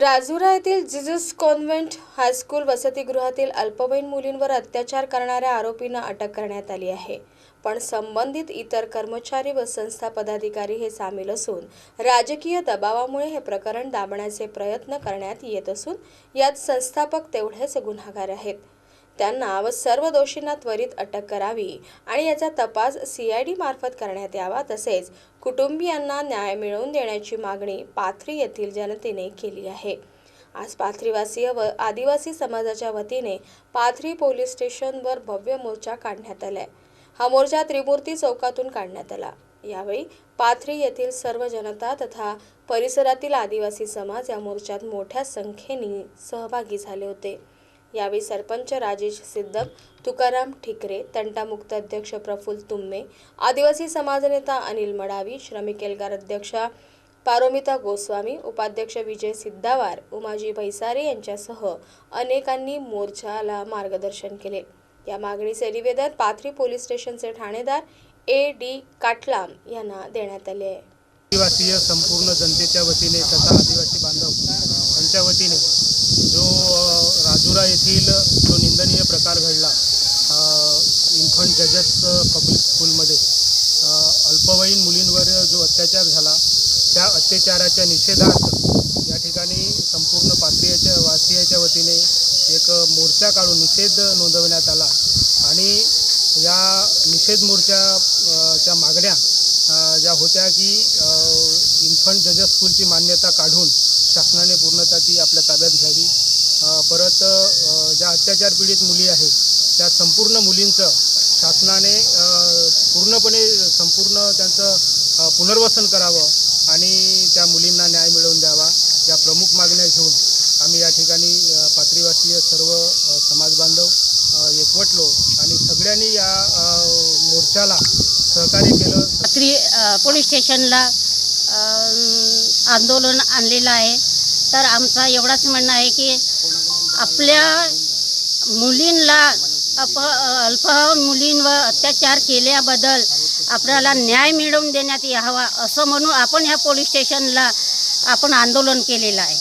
राजुरा येथील Jesus convent high school वसतिगृहातील अल्पवयीन मुलींवर अत्याचार करणाऱ्या आरोपींना अटक करण्यात आली आहे. पण संबंधित इतर कर्मचारी व संस्था पदाधिकारी हे सामील असून राजकीय दबावामुळे हे प्रकरण दाबण्याचे प्रयत्न करण्यात येत असून यात संस्थापक तेवढेच गुन्हेगार आहेत. त्यांना व सर्व दोषींना त्वरित अटक करावी आणि याचा तपास सी आय डी मार्फत करण्यात यावा तसेच कुटुंबियांना न्याय मिळवून देण्याची मागणी पाथरी येथील जनतेने केली आहे. आज पाथरीवासीय व आदिवासी समाजाच्या वतीने पाथरी पोलीस स्टेशनवर भव्य मोर्चा काढण्यात आलाय. हा मोर्चा त्रिमूर्ती चौकातून काढण्यात आला. यावेळी पाथरी येथील सर्व जनता तथा परिसरातील आदिवासी समाज या मोर्चात मोठ्या संख्येने सहभागी झाले होते. यावेळी सरपंच राजेश सिद्धम तुकाराम ठिकरे तंटामुक्त अध्यक्ष प्रफुल्ल तुम्मे आदिवासी समाजनेता अनिल मडावी श्रमिक एल्गार अध्यक्षा पारोमिता गोस्वामी उपाध्यक्ष विजय सिद्धावार उमाजी भैसारे यांच्यासह अनेकांनी मोर्चाला मार्गदर्शन केले. या मागणीचे निवेदन पाथरी पोलीस स्टेशनचे ठाणेदार ए डी काटलाम यांना देण्यात आले आहे. आदिवासीय संपूर्ण जनतेच्या वतीने तथा आदिवासी बांधव राजुरा येथील जो निंदनीय प्रकार घडला इन्फंट जजेस पब्लिक स्कूलमध्ये अल्पवयीन मुलींवर जो अत्याचार झाला त्या अत्याचाराच्या निषेधार्थ या ठिकाणी संपूर्ण पात्रियाच्या वासियाच्या वतीने एक मोर्चा काढून निषेध नोंदवण्यात आला आणि या निषेध मोर्चाच्या मागण्या ज्या होत्या की इन्फंट जजेस स्कूलची मान्यता काढून शासनाने पूर्णतः ती आपल्या ताब्यात घ्यावी. परत ज्या अत्याचार पीडित मुली आहेत त्या संपूर्ण मुलींचं शासनाने पूर्णपणे संपूर्ण त्यांचं पुनर्वसन करावं आणि त्या मुलींना न्याय मिळवून द्यावा या प्रमुख मागण्या घेऊन आम्ही या ठिकाणी पात्रीवासीय सर्व समाजबांधव एकवटलो आणि सगळ्यांनी या मोर्चाला सहकार्य केलं. पात्री पोलीस स्टेशनला आंदोलन आणलेलं आहे. तर आमचा एवढाच म्हणणं आहे की आपल्या मुलींना अप अल्प मुलींवर अत्याचार केल्याबद्दल आपल्याला न्याय मिळवून देण्यात यावा असं म्हणून आपण ह्या पोलीस स्टेशनला आपण आंदोलन केलेलं आहे.